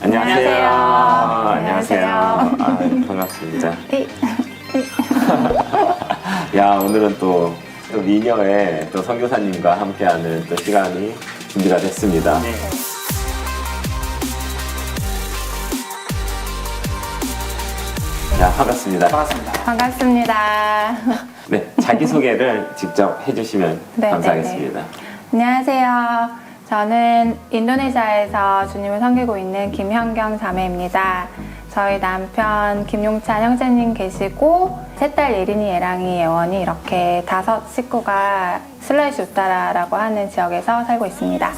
안녕하세요. 안녕하세요. 아, 반갑습니다. 네. 야, 오늘은 또, 또 미녀의 또 선교사님과 함께하는 또 시간이 준비가 됐습니다. 네. 야, 반갑습니다. 반갑습니다. 반갑습니다. 네, 자기소개를 직접 해주시면 네, 감사하겠습니다. 안녕하세요. 저는 인도네시아에서 주님을 섬기고 있는 김현경 자매입니다. 저희 남편 김용찬 형제님 계시고 세 딸 예린이, 예랑이, 예원이 이렇게 다섯 식구가 슬라이시 우따라라고 하는 지역에서 살고 있습니다.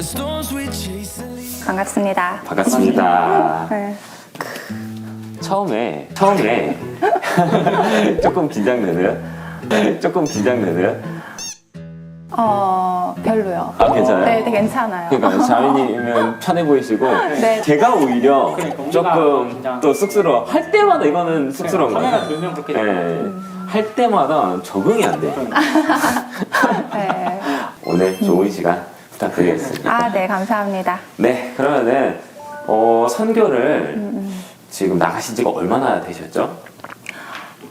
storms we chase. 반갑습니다. 반갑습니다. 네. 처음에, 처음에 조금 긴장되는, 조금 긴장되는 어, 별로요. 아, 괜찮아요? 네, 되게 괜찮아요. 그러니까 자매님은 편해 보이시고 네. 제가 오히려 그러니까 조금. 또 쑥스러워 할 때마다 이거는 쑥스러운 거예요. 카메라 들면 그렇게 네. 할 때마다 적응이 안 돼. 네. 오늘 좋은 시간 부탁드리겠습니다. 아, 네, 감사합니다. 네, 그러면은 어, 선교를 지금 나가신 지가 얼마나 되셨죠?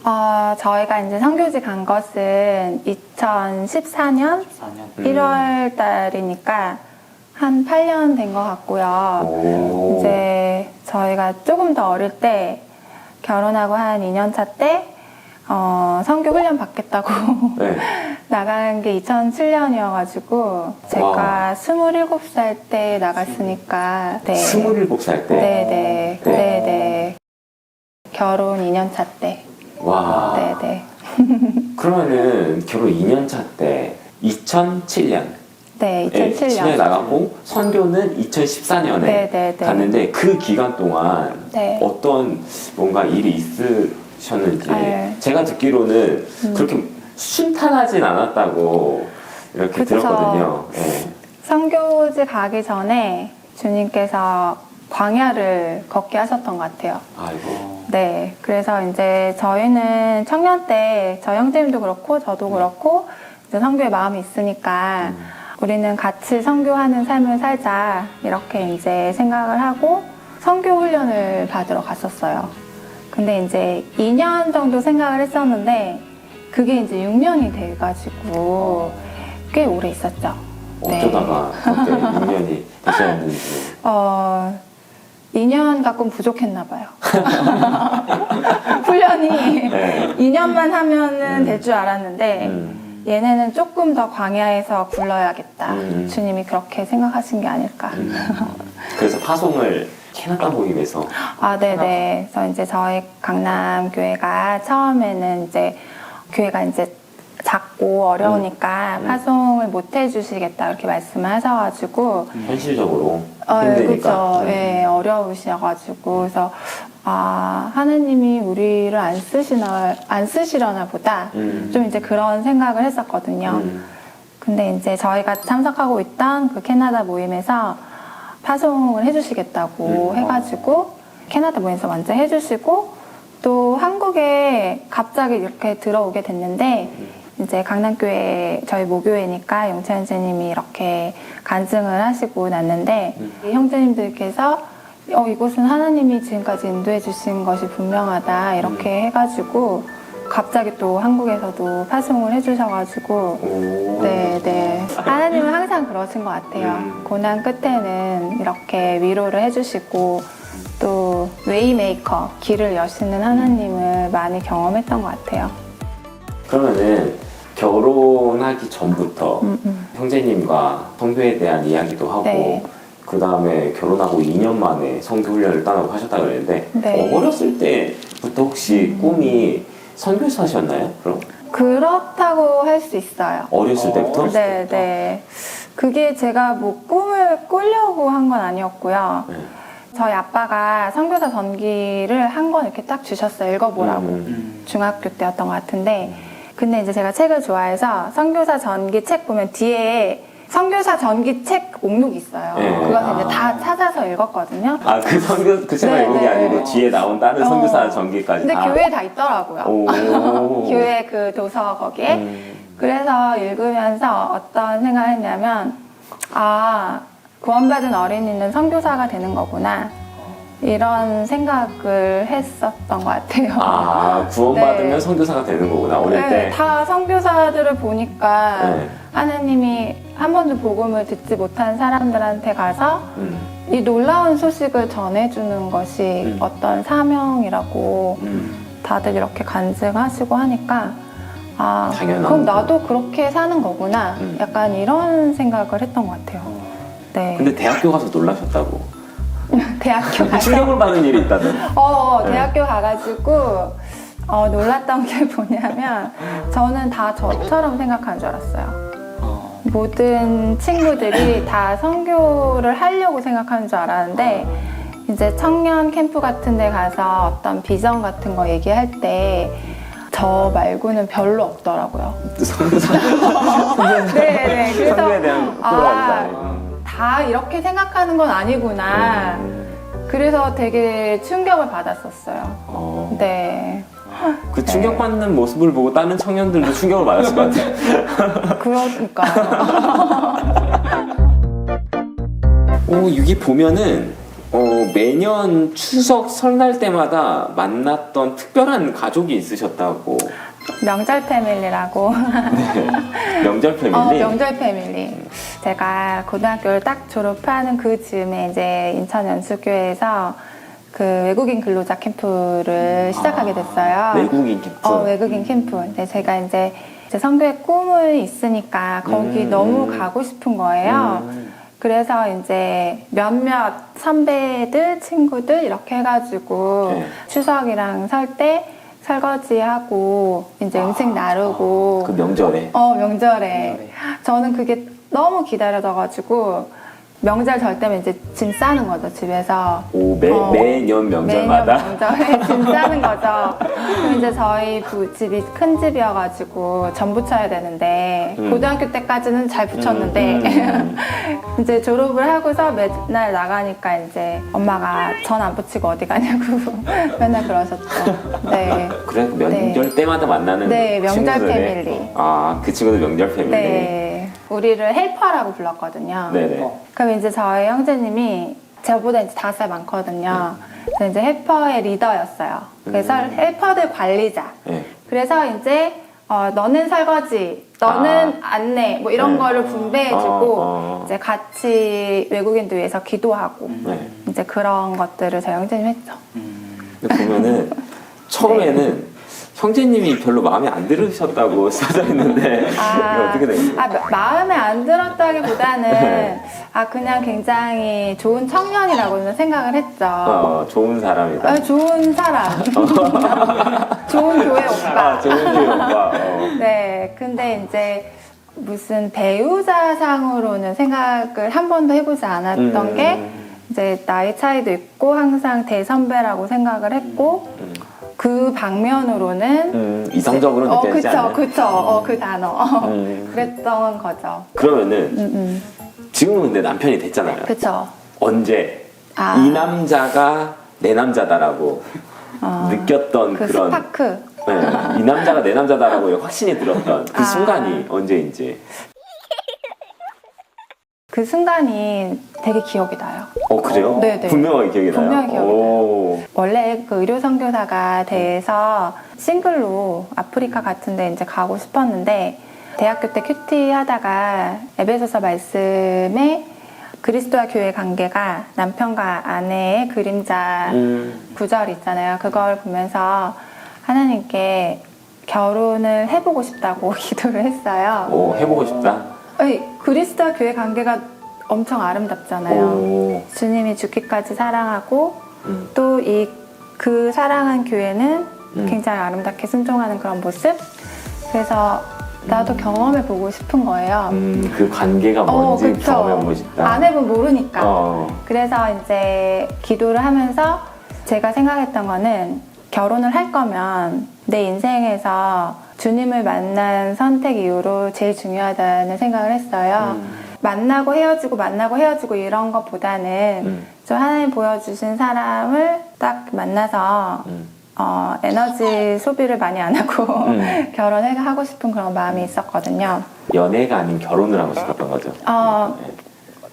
어, 저희가 이제 선교지 간 것은 2014년 4년. 음. 1월 달이니까 한 8년 된 것 같고요. 오. 이제 저희가 조금 더 어릴 때 결혼하고 한 2년 차 때 어, 선교 훈련 받겠다고 네. 나간 게 2007년이어가지고 제가 와. 27살 때 나갔으니까 네. 27살 때. 네네. 네. 네 네. 결혼 2년 차 때. 와. 네네. 그러면은 결혼 2년 차 때 2007년 네, 에 2007년. 나가고 선교는 2014년에 네, 네, 네. 갔는데 그 기간 동안 네. 어떤 뭔가 일이 있으 셨는지 네. 제가 듣기로는 그렇게 순탄하진 않았다고 이렇게 그쵸. 들었거든요. 네. 선교지 가기 전에 주님께서 광야를 걷게 하셨던 것 같아요. 아이고. 네. 그래서 이제 저희는 청년 때, 저 형제님도 그렇고, 저도 그렇고, 이제 선교에 마음이 있으니까, 우리는 같이 선교하는 삶을 살자, 이렇게 이제 생각을 하고, 선교 훈련을 받으러 갔었어요. 근데 이제 2년 정도 생각을 했었는데, 그게 이제 6년이 돼가지고, 꽤 오래 있었죠. 네. 어쩌다가 그때 6년이 되셨는지. 어, 2년 가끔 부족했나 봐요. 훈련이 네. 2년만 하면은 음. 될 줄 알았는데 음. 얘네는 조금 더 광야에서 굴러야겠다. 음. 주님이 그렇게 생각하신 게 아닐까. 음. 그래서 파송을 캐나다 모임에서 아, 네네. 그래서 이제 저희 강남 교회가 처음에는 이제 교회가 이제 작고 어려우니까 음. 파송을 못 해주시겠다 이렇게 말씀을 하셔가지고 현실적으로 어, 예, 힘드니까. 그렇죠. 음. 예, 어려우셔가지고 그래서 아 하나님이 우리를 안 쓰시나 안 쓰시려나 보다. 음. 좀 이제 그런 생각을 했었거든요. 음. 근데 이제 저희가 참석하고 있던 그 캐나다 모임에서 파송을 해주시겠다고 음. 해가지고 캐나다 모임에서 먼저 해주시고 또 한국에 갑자기 이렇게 들어오게 됐는데 이제 강남교회 저희 모교회니까 영채 선생님이 이렇게 간증을 하시고 났는데 이 형제님들께서 어, 이곳은 하나님이 지금까지 인도해 주신 것이 분명하다 이렇게 해가지고 갑자기 또 한국에서도 파송을 해주셔가지고 오. 네, 네. 하나님은 항상 그러신 것 같아요. 음. 고난 끝에는 이렇게 위로를 해주시고 또 웨이메이커, 길을 여시는 하나님을 많이 경험했던 것 같아요. 그러면은 결혼하기 전부터 음, 음. 형제님과 성교에 대한 이야기도 하고 네. 그 다음에 결혼하고 2년 만에 성교 훈련을 떠나고 하셨다 그랬는데 네. 어렸을 때부터 혹시 꿈이 선교사셨나요? 그럼 그렇다고 할 수 있어요. 어렸을 어, 때부터? 네, 네. 그게 제가 뭐 꿈을 꾸려고 한 건 아니었고요. 네. 저희 아빠가 선교사 전기를 한 권 이렇게 딱 주셨어요. 읽어보라고. 음. 음. 중학교 때였던 것 같은데 근데 이제 제가 책을 좋아해서 선교사 전기 책 보면 뒤에 선교사 전기 책 목록이 있어요. 네. 그것을 이제 아. 다 찾아서 읽었거든요. 아, 그 선교, 그 책만 네, 읽은 게 네. 아니고 뒤에 나온 다른 어. 선교사 전기까지 근데 다. 교회에 다 있더라고요. 오. 교회 그 도서 거기에. 음. 그래서 읽으면서 어떤 생각을 했냐면, 아, 구원받은 어린이는 선교사가 되는 거구나. 이런 생각을 했었던 것 같아요. 아, 구원받으면 네. 선교사가 되는 거구나, 어릴 네, 때. 다 선교사들을 보니까 네. 하나님이 한 번도 복음을 듣지 못한 사람들한테 가서 음. 이 놀라운 소식을 전해주는 것이 음. 어떤 사명이라고 음. 다들 이렇게 간증하시고 하니까 아 그럼 거. 나도 그렇게 사는 거구나 음. 약간 이런 생각을 했던 것 같아요. 네. 근데 대학교 가서 놀라셨다고. 대학교 가서 충격을 받는 일이 있다는. 어 네. 대학교 가가지고 어, 놀랐던 게 뭐냐면 저는 다 저처럼 생각하는 줄 알았어요. 모든 친구들이 다 선교를 하려고 생각하는 줄 알았는데 이제 청년 캠프 같은 데 가서 어떤 비전 같은 거 얘기할 때 저 말고는 별로 없더라고요. 네네. 그래서 선교에 대한 아, 프로그램이다. 다 이렇게 생각하는 건 아니구나. 음. 그래서 되게 충격을 받았었어요. 어. 네. 그 충격받는 모습을 보고 다른 청년들도 충격을 받았을 것 같아요. 그러니까요. 오, 여기 보면은 어, 매년 추석 설날 때마다 만났던 특별한 가족이 있으셨다고. 명절 패밀리라고. 네. 명절 패밀리. 어, 명절 패밀리. 제가 고등학교를 딱 졸업하는 그 즈음에 이제 인천 연수교회에서 그 외국인 근로자 캠프를 시작하게 됐어요. 아, 외국인 캠프. 어, 외국인 캠프. 근데 제가 이제 제 선교의 꿈이 있으니까 거기 음, 너무 음. 가고 싶은 거예요. 음. 그래서 이제 몇몇 선배들, 친구들 이렇게 해가지고 네. 추석이랑 설 때 설거지하고 이제 음식 나르고 그 명절에. 어 명절에 저는 그게 너무 기다려져가지고 명절 절 때면 이제 짐 싸는 거죠 집에서 오, 매, 어. 매년 명절마다. 매년 명절에 짐 싸는 거죠. 그럼 이제 저희 부, 집이 큰 집이어가지고 전 부쳐야 되는데 음. 고등학교 때까지는 잘 붙였는데 음, 이제 졸업을 하고서 맨날 나가니까 이제 엄마가 전 안 붙이고 어디 가냐고 맨날 그러셨죠. 네. 그래, 명절 때마다 만나는 네, 명절 친구들의- 패밀리. 아, 그 친구들 명절 패밀리. 네. 우리를 헬퍼라고 불렀거든요. 네네. 그럼 이제 저희 형제님이 저보다 이제 다섯 살 많거든요. 그래서 이제 헬퍼의 리더였어요. 그래서 음. 헬퍼들 관리자. 네. 그래서 이제 어, 너는 설거지, 너는 안내, 뭐 이런 네. 거를 분배해주고 어, 어. 이제 같이 외국인들 위해서 기도하고 네. 이제 그런 것들을 저희 형제님 했죠. 근데 보면은 처음에는 형제님이 별로 마음에 안 들으셨다고 써져 있는데 이게 어떻게 된 거예요? 아, 마- 마음에 안 들었다기보다는 네. 아 그냥 굉장히 좋은 청년이라고는 생각을 했죠. 어, 좋은 사람이다. 아, 좋은 사람, 좋은 교회 오빠. 아, 좋은 교회 오빠. 어. 네, 근데 이제 무슨 배우자상으로는 생각을 한 번도 해보지 않았던 음. 게 이제 나이 차이도 있고 항상 대선배라고 생각을 했고 음. 그 방면으로는 음, 이성적으로 어, 느껴지지 그쵸, 않나요? 그쵸, 어, 그 단어. 음. 그랬던 거죠. 그러면은 음, 음. 지금은 근데 남편이 됐잖아요. 그쵸. 언제 아. 이 남자가 내 남자다라고 어, 느꼈던 그 그런 스파크. 네, 이 남자가 내 남자다라고 확신이 들었던 그 아. 순간이 언제인지. 그 순간이 되게 기억이 나요. 어 그래요? 네네. 분명하게 기억이 나요. 분명히 기억이 오. 원래 그 의료 선교사가 돼서 싱글로 아프리카 같은데 이제 가고 싶었는데 대학교 때 큐티 하다가 에베소서 말씀에 그리스도와 교회 관계가 남편과 아내의 그림자 음. 구절 있잖아요. 그걸 보면서 하나님께 결혼을 해보고 싶다고 기도를 했어요. 오 해보고 싶다. 아니, 그리스도와 교회 관계가 엄청 아름답잖아요. 오. 주님이 죽기까지 사랑하고 음. 또이 그 사랑한 교회는 음. 굉장히 아름답게 순종하는 그런 모습. 그래서 나도 경험해 보고 싶은 거예요. 음, 그 관계가 뭔지 어, 그쵸. 경험해 보고 싶다. 안 해보면 모르니까. 어. 그래서 이제 기도를 하면서 제가 생각했던 거는 결혼을 할 거면 내 인생에서 주님을 만난 선택 이후로 제일 중요하다는 생각을 했어요. 음. 만나고 헤어지고 만나고 헤어지고 이런 것보다는 음. 좀 하나님 보여주신 사람을 딱 만나서 음. 어, 에너지 소비를 많이 안 하고 음. 결혼을 하고 싶은 그런 마음이 있었거든요. 연애가 아닌 결혼을 하고 싶었던 거죠. 어,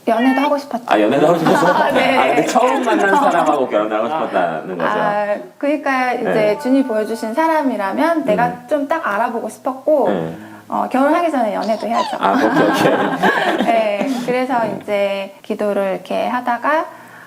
연애도 하고 싶었죠. 아 연애도 하고 싶었어? 아, 네. 아 근데 처음 만난 사람하고 결혼을 하고 싶었다는 거죠. 아, 그러니까 이제 네. 준이 보여주신 사람이라면 내가 좀 딱 알아보고 싶었고 네. 어, 결혼하기 전에 연애도 해야죠. 아 오케이 오케이. 네, 그래서 이제 기도를 이렇게 하다가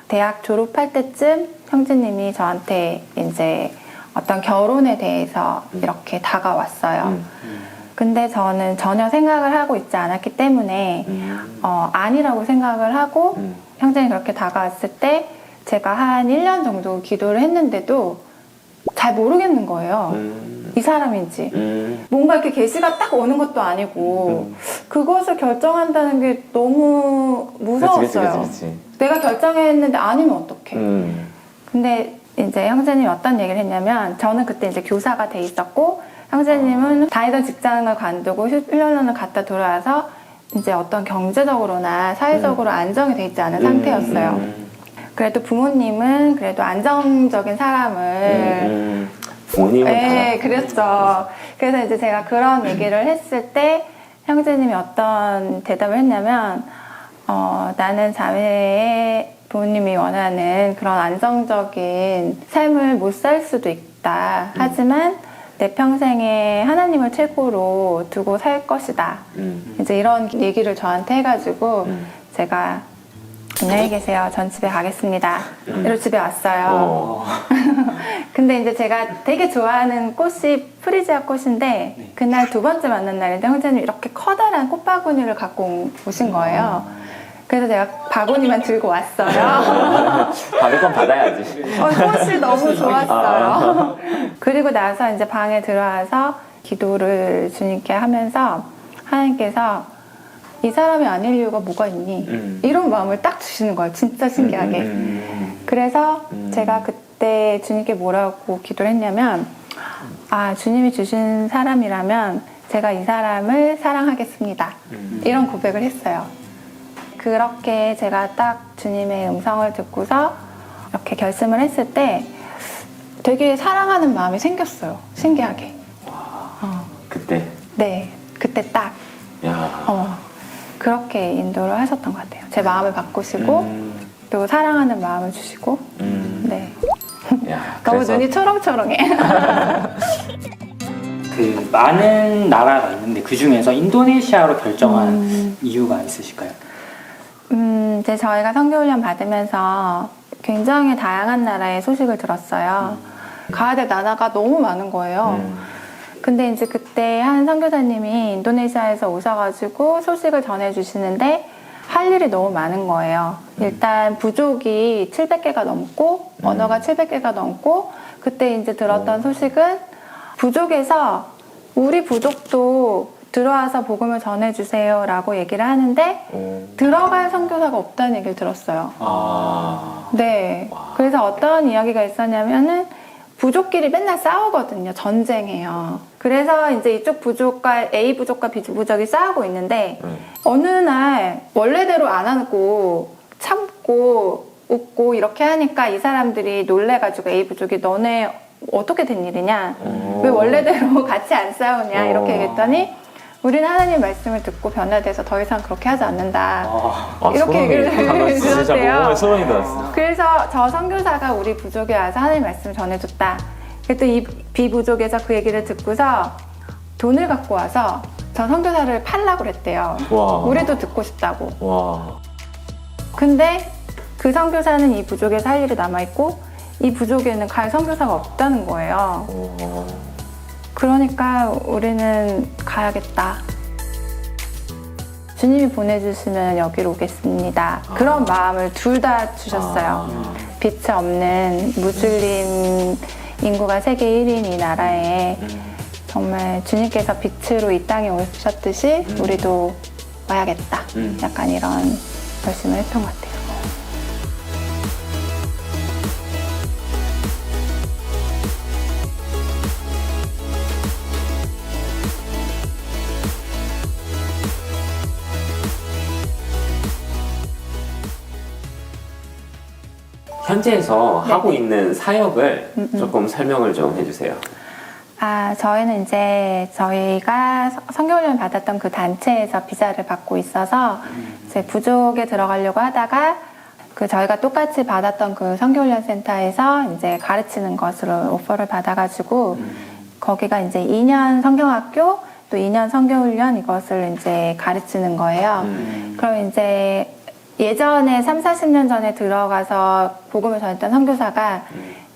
대학 졸업할 때쯤 형제님이 저한테 이제 어떤 결혼에 대해서 이렇게 다가왔어요. 음. 근데 저는 전혀 생각을 하고 있지 않았기 때문에 음. 어, 아니라고 생각을 하고 음. 형제님 그렇게 다가왔을 때 제가 한 1년 정도 기도를 했는데도 잘 모르겠는 거예요. 음. 이 사람인지. 음. 뭔가 이렇게 계시가 딱 오는 것도 아니고 음. 그것을 결정한다는 게 너무 무서웠어요. 그치, 그치, 그치, 그치. 내가 결정했는데 아니면 어떡해. 음. 근데 이제 형제님이 어떤 얘기를 했냐면 저는 그때 이제 교사가 돼 있었고 형제님은 다니던 직장을 관두고 휴- 훈련을 갔다 돌아와서 이제 어떤 경제적으로나 사회적으로 안정이 돼 있지 않은 상태였어요. 음. 그래도 부모님은 그래도 안정적인 사람을 음. 부모님은 네, 다 그랬죠. 그래서 이제 제가 그런 얘기를 했을 때 형제님이 어떤 대답을 했냐면, 어, 나는 자매의 부모님이 원하는 그런 안정적인 삶을 못 살 수도 있다. 하지만 내 평생에 하나님을 최고로 두고 살 것이다. 음. 이제 이런 얘기를 저한테 해가지고 음. 제가 안녕히 계세요. 전 집에 가겠습니다. 이러고 집에 왔어요. 어. 근데 이제 제가 되게 좋아하는 꽃이 프리지아 꽃인데 네. 그날 두 번째 만난 날인데 형제님 이렇게 커다란 꽃바구니를 갖고 오신 거예요. 그래서 제가 바구니만 들고 왔어요. 받을 건 받아야지. 어, 꽃이 너무 좋았어요. 그리고 나서 이제 방에 들어와서 기도를 주님께 하면서 하나님께서 이 사람이 아닐 이유가 뭐가 있니? 음. 이런 마음을 딱 주시는 거예요. 진짜 신기하게. 음. 그래서 음. 제가 그때 주님께 뭐라고 기도를 했냐면, 아, 주님이 주신 사람이라면 제가 이 사람을 사랑하겠습니다. 음. 이런 고백을 했어요. 그렇게 제가 딱 주님의 음성을 듣고서 이렇게 결심을 했을 때 되게 사랑하는 마음이 생겼어요. 신기하게. 어, 그때. 네. 그때 딱, 야. 어, 그렇게 인도를 하셨던 것 같아요. 제 마음을 바꾸시고, 음. 또 사랑하는 마음을 주시고, 음. 네. 야. 너무 그래서 눈이 초롱초롱해. 그 많은 나라가 있는데 그 중에서 인도네시아로 결정한 음. 이유가 있으실까요? 음, 이제 저희가 성교훈련 받으면서 굉장히 다양한 나라의 소식을 들었어요. 가야 될 나라가 너무 많은 거예요. 음. 근데 이제 그때 한 선교사님이 인도네시아에서 오셔가지고 소식을 전해주시는데 할 일이 너무 많은 거예요. 일단 부족이 700개가 넘고 음. 언어가 700개가 넘고 그때 이제 들었던 소식은 부족에서 우리 부족도 들어와서 복음을 전해주세요 라고 얘기를 하는데 어. 들어갈 선교사가 없다는 얘기를 들었어요. 아. 네. 그래서 어떤 이야기가 있었냐면은 부족끼리 맨날 싸우거든요. 전쟁해요. 그래서 이제 이쪽 부족과 A 부족과 B 부족이 싸우고 있는데 음. 어느 날 원래대로 안 하고 참고 웃고 이렇게 하니까 이 사람들이 놀래가지고 A 부족이 너네 어떻게 된 일이냐? 어. 왜 원래대로 같이 안 싸우냐? 이렇게 어. 얘기했더니 우리는 하나님 말씀을 듣고 변화돼서 더 이상 그렇게 하지 않는다. 아, 아, 이렇게 얘기를 소름이 돋았어. 그래서 저 선교사가 우리 부족에 와서 하나님 말씀을 전해줬다. 그랬더니 이 비부족에서 그 얘기를 듣고서 돈을 갖고 와서 저 선교사를 팔라고 그랬대요. 와. 우리도 듣고 싶다고. 와. 근데 그 선교사는 이 부족에서 할 일이 남아있고 이 부족에는 갈 선교사가 없다는 거예요. 어. 그러니까 우리는 가야겠다. 주님이 보내주시면 여기로 오겠습니다. 그런 마음을 둘 다 주셨어요. 아. 빛이 없는 무슬림 인구가 세계 1인 이 나라에 음. 정말 주님께서 빛으로 이 땅에 오셨듯이 음. 우리도 와야겠다. 음. 약간 이런 결심을 했던 것 같아요. 현지에서 네. 하고 있는 사역을 음, 음. 조금 설명을 좀 해주세요. 아, 저희는 이제 저희가 성- 성교훈련 받았던 그 단체에서 비자를 받고 있어서 이제 부족에 들어가려고 하다가 그 저희가 똑같이 받았던 그 성교훈련 센터에서 이제 가르치는 것으로 오퍼를 받아가지고 거기가 이제 2년 성경학교 또 2년 성교훈련 이것을 이제 가르치는 거예요. 음. 그럼 이제 예전에 3, 40년 전에 들어가서 복음을 전했던 선교사가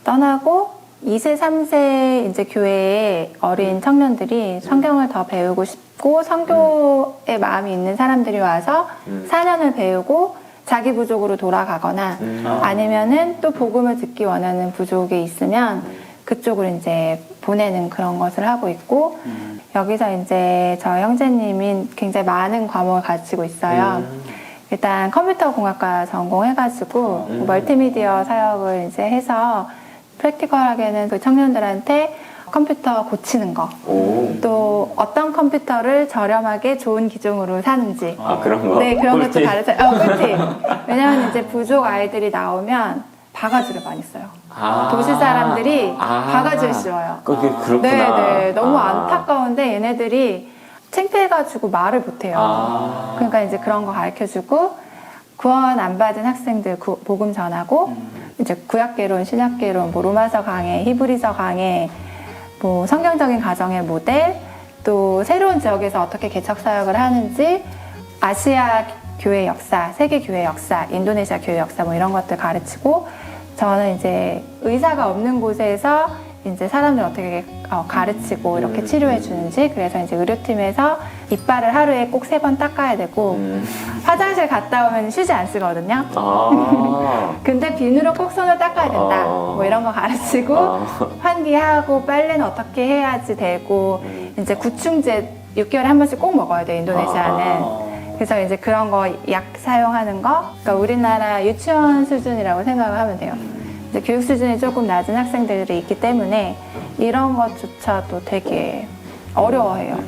떠나고 2세, 3세 이제 교회에 어린 청년들이 성경을 더 배우고 싶고 성교의 마음이 있는 사람들이 와서 음. 4년을 배우고 자기 부족으로 돌아가거나 음. 아니면은 또 복음을 듣기 원하는 부족이 있으면 그쪽으로 이제 보내는 그런 것을 하고 있고 음. 여기서 이제 저 형제님이 굉장히 많은 과목을 가지고 있어요. 음. 일단 컴퓨터 공학과 전공해가지고 음. 멀티미디어 사역을 이제 해서 프랙티컬하게는 그 청년들한테 컴퓨터 고치는 거, 오. 또 어떤 컴퓨터를 저렴하게 좋은 기종으로 사는지, 아 그런 거. 네 그런 것도 꿀팁? 가르쳐. 어, 꿀팁. 왜냐하면 이제 부족 아이들이 나오면 바가지를 많이 써요. 아. 도시 사람들이 아. 바가지를 씌워요. 그게 그렇구나. 네, 네. 너무 아. 안타까운데 얘네들이 창피해가지고 말을 못해요. 아. 그러니까 이제 그런 거 가르쳐주고 구원 안 받은 학생들 구- 복음 전하고 음. 이제 구약개론, 신약개론, 뭐 로마서 강해, 히브리서 강해, 뭐 성경적인 가정의 모델, 또 새로운 지역에서 어떻게 개척 사역을 하는지 아시아 교회 역사, 세계 교회 역사, 인도네시아 교회 역사 뭐 이런 것들 가르치고 저는 이제 의사가 없는 곳에서 이제 사람들 어떻게 어, 가르치고 이렇게 음. 치료해 주는지 그래서 이제 의료팀에서 이빨을 하루에 꼭 세 번 닦아야 되고 음. 화장실 갔다 오면 휴지 안 쓰거든요. 아. 근데 비누로 꼭 손을 닦아야 된다. 어. 뭐 이런 거 가르치고 아. 환기하고 빨래는 어떻게 해야지 되고 음. 이제 구충제 6개월에 한 번씩 꼭 먹어야 돼 인도네시아는. 어. 그래서 이제 그런 거 약 사용하는 거, 그러니까 우리나라 유치원 수준이라고 생각을 하면 돼요. 이제 교육 수준이 조금 낮은 학생들이 있기 때문에 이런 것조차도 되게 어려워해요.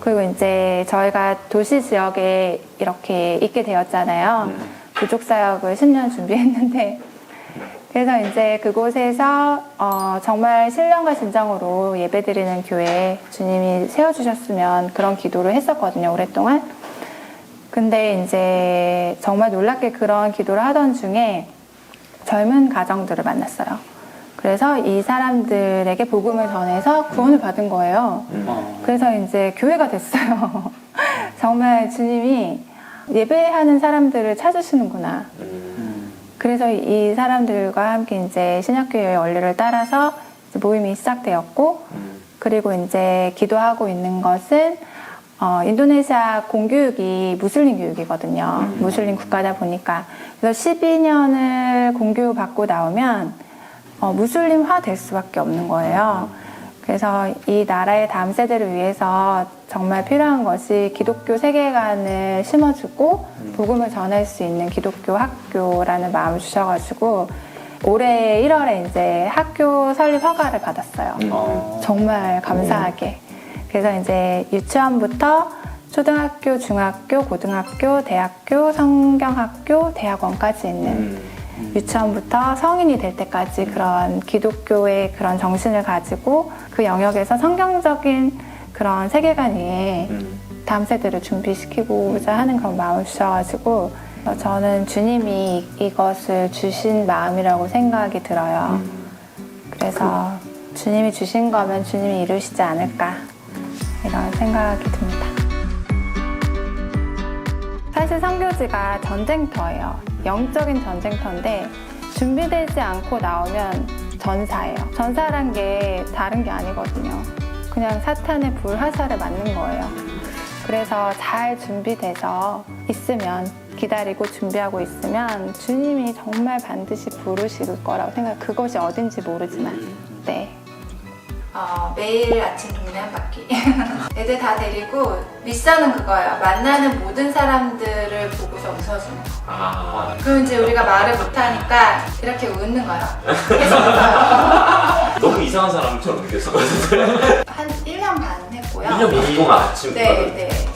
그리고 이제 저희가 도시 지역에 이렇게 있게 되었잖아요. 부족 사역을 10년 준비했는데 그래서 이제 그곳에서 어, 정말 신령과 진정으로 예배드리는 교회 주님이 세워주셨으면 그런 기도를 했었거든요, 오랫동안. 근데 이제 정말 놀랍게 그런 기도를 하던 중에 젊은 가정들을 만났어요. 그래서 이 사람들에게 복음을 전해서 구원을 받은 거예요. 어. 그래서 이제 교회가 됐어요. 정말 주님이 예배하는 사람들을 찾으시는구나. 음. 음. 그래서 이 사람들과 함께 이제 신약교회의 원리를 따라서 모임이 시작되었고, 음. 그리고 이제 기도하고 있는 것은 어, 인도네시아 공교육이 무슬림 교육이거든요. 무슬림 국가다 보니까. 그래서 12년을 공교육 받고 나오면 어, 무슬림화 될 수밖에 없는 거예요. 그래서 이 나라의 다음 세대를 위해서 정말 필요한 것이 기독교 세계관을 심어주고 복음을 전할 수 있는 기독교 학교라는 마음을 주셔가지고 올해 1월에 이제 학교 설립 허가를 받았어요. 음. 어. 정말 감사하게. 그래서 이제 유치원부터 초등학교, 중학교, 고등학교, 대학교, 성경학교, 대학원까지 있는 음. 유치원부터 성인이 될 때까지 그런 기독교의 그런 정신을 가지고 그 영역에서 성경적인 그런 세계관 위에 음. 다음 세대를 준비시키고자 하는 그런 마음을 주셔가지고 어, 저는 주님이 이것을 주신 마음이라고 생각이 들어요. 그래서 주님이 주신 거면 주님이 이루시지 않을까 이런 생각이 듭니다. 사실 선교지가 전쟁터예요. 영적인 전쟁터인데 준비되지 않고 나오면 전사예요. 전사란 게 다른 게 아니거든요. 그냥 사탄의 불화살을 맞는 거예요. 그래서 잘 준비돼서 있으면 기다리고 준비하고 있으면 주님이 정말 반드시 부르실 거라고 생각. 그것이 어딘지 모르지만 네. 어, 매일 아침 동네 한 바퀴. 애들 다 데리고 미션은 그거예요. 만나는 모든 사람들을 보고서 웃어주는 거. 아. 그럼 이제 우리가 말을 못하니까 이렇게 웃는 거예요. 계속 웃어요. 너무 이상한 사람처럼 느꼈었거든요. 한 1년 반 했고요. 1년 반 동안 아침. 네, 네.